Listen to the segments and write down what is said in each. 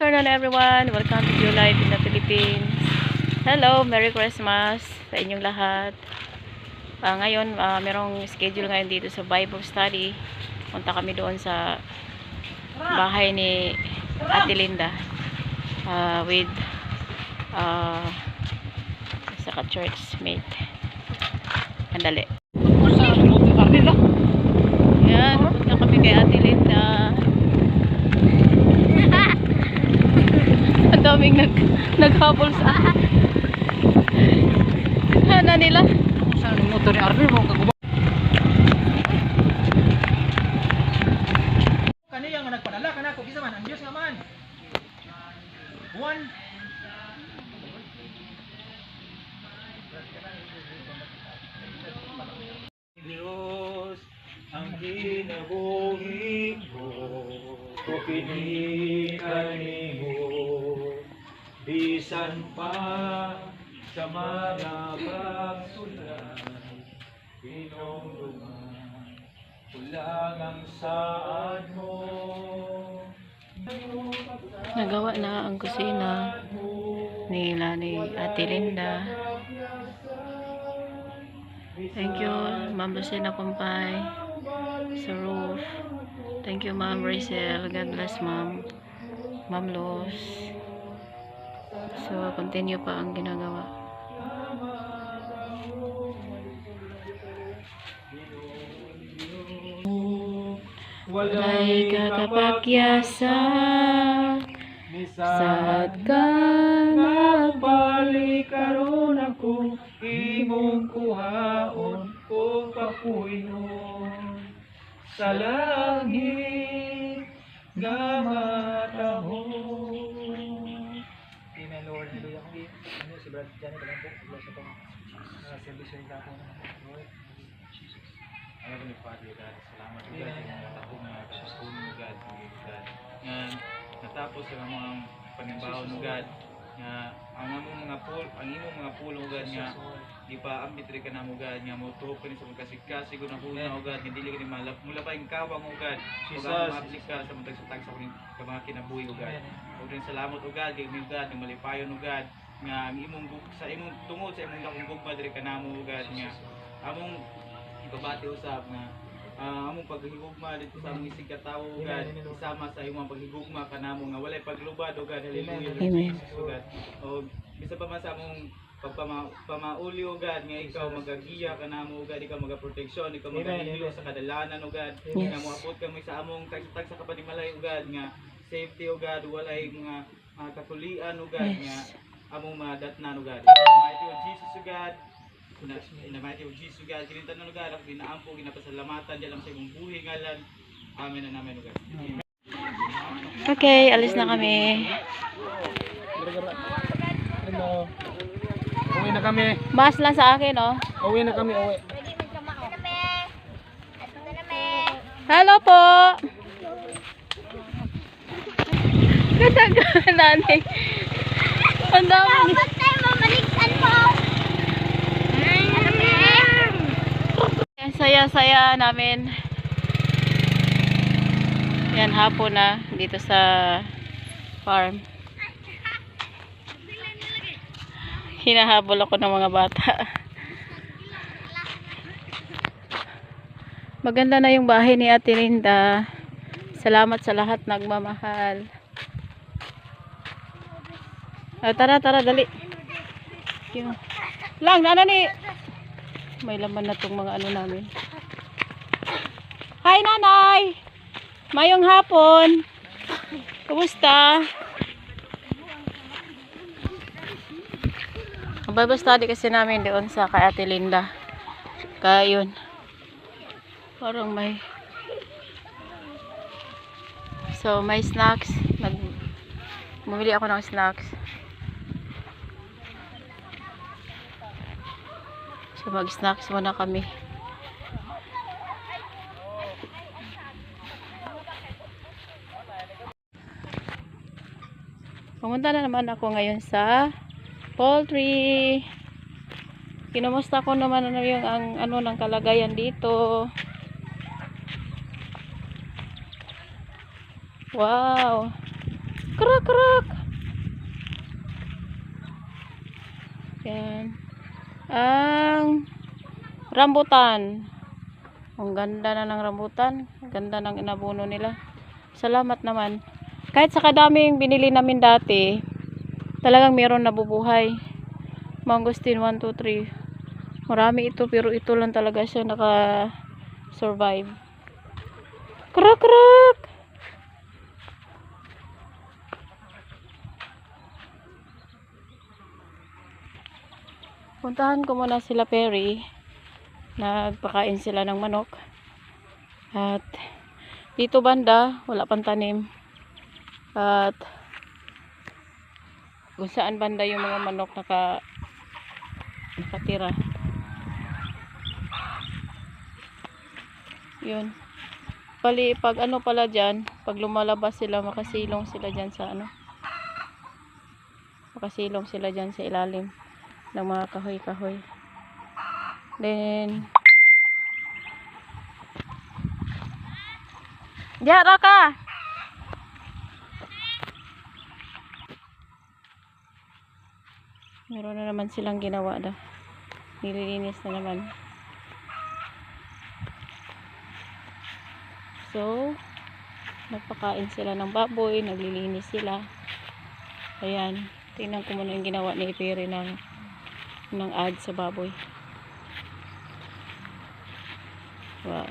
afternoon everyone. Welcome to Your Life in the Philippines. Hello, Merry Christmas sa inyong lahat. Ah, ngayon, ah, merong schedule ngayon dito sa Bible study. Punta kami doon sa bahay ni Ate Linda ah, with uh, sa ka-church mate. Andali. Yan, punta kami kay Ate Linda. Ang daming nag naghabol sa Hana nila. Saan yung motor ni Arvin mo kagubay? Kaniya nga nagpadala ka na ko bisa man ang Dios nga man. Buwan. Diyos ang kinabuhi ko ko pinikain mo bisan pa sa mga pagsulan pinongduman kulang ang saad mo Nagawa na ang kusina ni Ate Linda. Thank you, Ma'am Lucina Kumpay sa roof. Thank you, Ma'am Rachel. God bless, Ma'am. Ma'am Luz. So, continue pa ang ginagawa. Walay kakapakyasan Sad ka Nagbalik karon ako imong kuhaon o kapuyon sa langit nga Johnny ka lang po. Ito. Uh, service yung gapo na. Lord. Alam ni Father God, salamat po God sa mga takong mga kasusunin mo God, God. Nga natapos sa mga panimbaho mo God, nga ang among mga pul, ang imong mga pulong God nga di pa ambit rin ka na mo God, nga mo ka ni sa magkasikasi ko na huna o God, nga dili ka ni malap, mula pa yung kawang o God, Jesus. Huwag ang maaplik ka sa matag sa tag sa kuning mga kinabuhi o God. Huwag rin salamat o God, kay mo God, nga malipayon o God, nga ang imong gug- sa imong tungod sa imong dakong gugma diri ka namo o God, nga. Among ibabati usab nga ah, among paghigugma dito sa among isig katawo o God isama sa imong paghigugma kanamo nga walay paglubad o God. Hallelujah Amen. Jesus o God. O bisa pa man sa among pagpama pamauli o God nga ikaw magagiya kanamo o God. Ikaw magaproteksyon ikaw magahilo sa kadalanan o God. Yes. nga moabot kami sa among tag-tag sa kapanimalay o God nga safety o God. Walay mga ah, katulian o God nga Yes. Among mga datnan o God in the mighty of Jesus o God in the, mighty of Jesus o God kinintan na o God ako ginaampo ginapasalamatan diyan lang sa imong buhi ngalan amen and amen o God Amen. Okay, alis na kami. Hello. Uwi na kami. Mas lang sa akin, oh. Uwi na kami, uwi. Hello po! Katagal nani. Ang dami. Ang saya-saya namin. Yan, hapon na dito sa farm. Hinahabol ako ng mga bata. Maganda na yung bahay ni Ate Linda. Salamat sa lahat nagmamahal. Ah, tara, tara, dali. Yun. Lang, ano ni... May laman na tong mga ano namin. Hi, nanay! Mayong hapon. Kumusta? Bible study kasi namin doon sa kay Ate Linda. Kaya yun. Parang may... So, may snacks. Nag... Bumili ako ng snacks. So, mag-snacks muna kami. Pumunta na naman ako ngayon sa poultry. Kinumusta ko naman ano yung ang ano ng kalagayan dito. Wow. Krak, krak. Yan. Ang rambutan. Ang ganda na ng rambutan. Ganda ng inabuno nila. Salamat naman. Kahit sa kadaming binili namin dati, talagang meron nabubuhay. Mangosteen 1, 2, 3. Marami ito pero ito lang talaga siya naka-survive. Krak, krak. Puntahan ko muna sila Perry. Nagpakain sila ng manok. At dito banda, wala pang tanim. At kung saan banda yung mga manok naka nakatira. Yun. Pali, pag ano pala dyan, pag lumalabas sila, makasilong sila dyan sa ano. Makasilong sila dyan sa ilalim ng mga kahoy-kahoy. Then, Diya, Raka! Meron na naman silang ginawa na. Nililinis na naman. So, nagpakain sila ng baboy, naglilinis sila. Ayan, tingnan ko muna yung ginawa ni Ipiri ng ng ad sa baboy. Wow.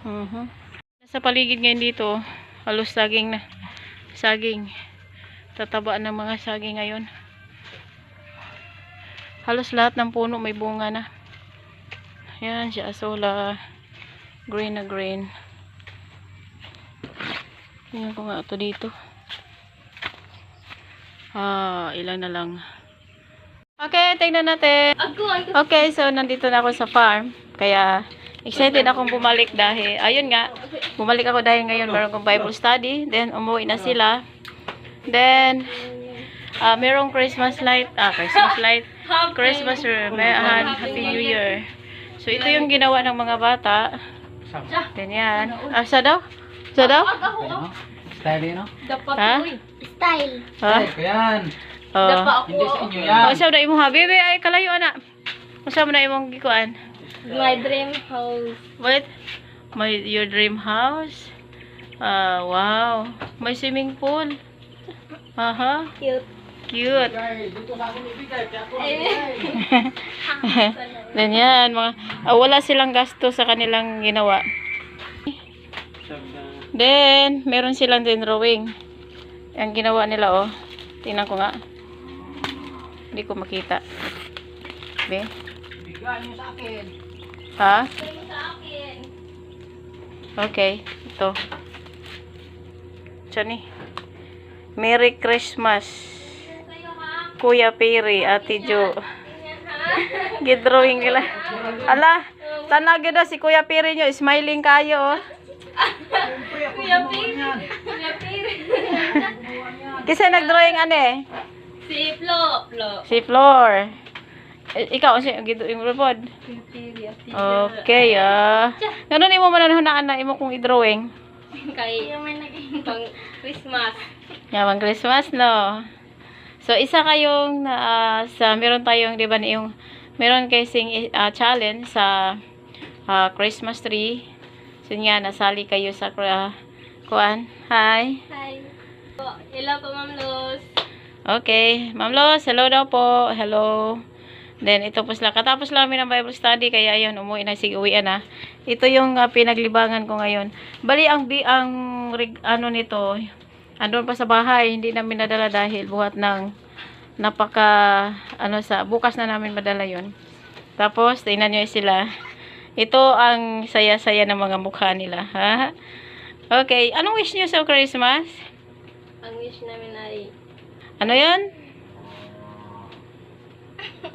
Mhm. Sa paligid ngayon dito, halos saging na saging. Tataba ng mga saging ngayon. Halos lahat ng puno may bunga na. Yan, siya asola. Green na green. Tingnan ko nga ito dito. Ah, ilan na lang. Okay, tingnan natin. Okay, so nandito na ako sa farm. Kaya excited akong bumalik dahil, ayun nga, bumalik ako dahil ngayon meron kong Bible study. Then, umuwi na sila. Then, ah merong Christmas light. Ah, Christmas light. Christmas remahan. Happy New Year. So, ito yung ginawa ng mga bata. Then, yan. Ah, sa daw? Sa daw? Style yun, no? Ha? Style. Ha? Style ko yan. Oh. Hindi sa inyo yan. Oh, sa na imong ha? Bebe, ay kalayo ana. Usa mo na imong gikuan? My dream house. What? My your dream house? Ah, wow. May swimming pool. Aha. Cute. Cute. Guys, dito sa akin ibigay. Kaya ako Then yan, mga, ah, wala silang gasto sa kanilang ginawa. Then, meron silang din drawing. Ang ginawa nila, oh. Tingnan ko nga. Hindi ko makita. Be? Bigay nyo sa akin. Ha? Sa akin. Okay. Ito. Tiyan eh. Merry Christmas. Kuya Piri, Ate Jo. Gidrawing nila. Ala, tanag daw si Kuya Piri nyo. Smiling kayo, oh. Kuya Piri. Kuya Piri. Kasi nagdrawing ano eh. Si Flo. Flo. Si Flor. Eh, ikaw, si gidrawing mo pod. Kuya Piri. Ate Okay, ah. Ganun imo man hunaan na imo kung i-drawing. Kay pang Christmas. Yawang Christmas, no? So, isa kayong na, ah, sa, meron tayong, di ba, na yung, meron kasing ah, challenge sa ah, Christmas tree. So, nga, nasali kayo sa, uh, kuan. Hi. Hi. Hello po, Ma'am Luz. Okay. Ma'am Los, hello daw po. Hello. Then, ito po sila. Katapos lang namin ng Bible study, kaya ayun, umuwi na, sige, uwian na. Ito yung ah, pinaglibangan ko ngayon. Bali, ang, bi ang rig- ano nito, andun pa sa bahay, hindi namin nadala dahil buhat ng napaka, ano sa, bukas na namin madala yon Tapos, tingnan nyo sila. Ito ang saya-saya ng mga mukha nila. Ha? Okay, anong wish nyo sa Christmas? Ang wish namin ay Ano yon?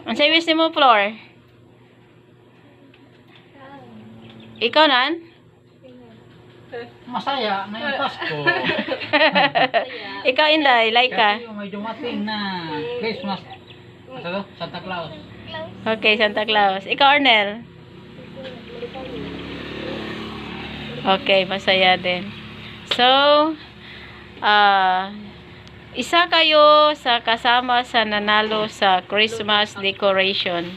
Ang sa wish ni mo, Flor? Ikaw nan? Masaya na yung Pasko. Ikaw, Inday, like ka. Kasi yung may dumating na Christmas. Ano? Santa Claus. Okay, Santa Claus. Ikaw, Arnel. Okay, masaya din. So, ah isa kayo sa kasama sa nanalo sa Christmas decoration.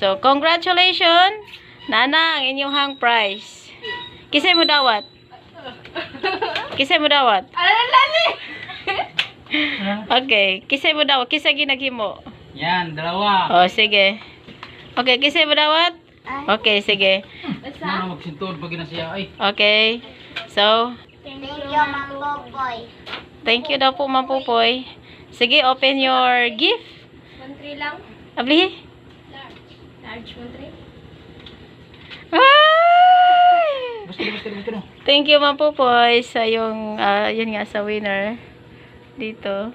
So, congratulations! Nana, ang inyong hang prize. Kisay mo dawat? Kisay mo dawat? Okay, kisay mo dawat? Kisay ginaghimo? Yan, dalawa. Oh, sige. Okay, kisay mo dawat? Okay, sige. Ano magsintod pag na siya ay. Okay. So, Thank you, Ma'am Boboy. thank you daw po, Ma'am Pupoy. Sige, open your gift. One three lang. Ablihi. Large one three. Ay! Thank you, Ma'am Pupoy, sa yung, ah, yun nga, sa winner dito.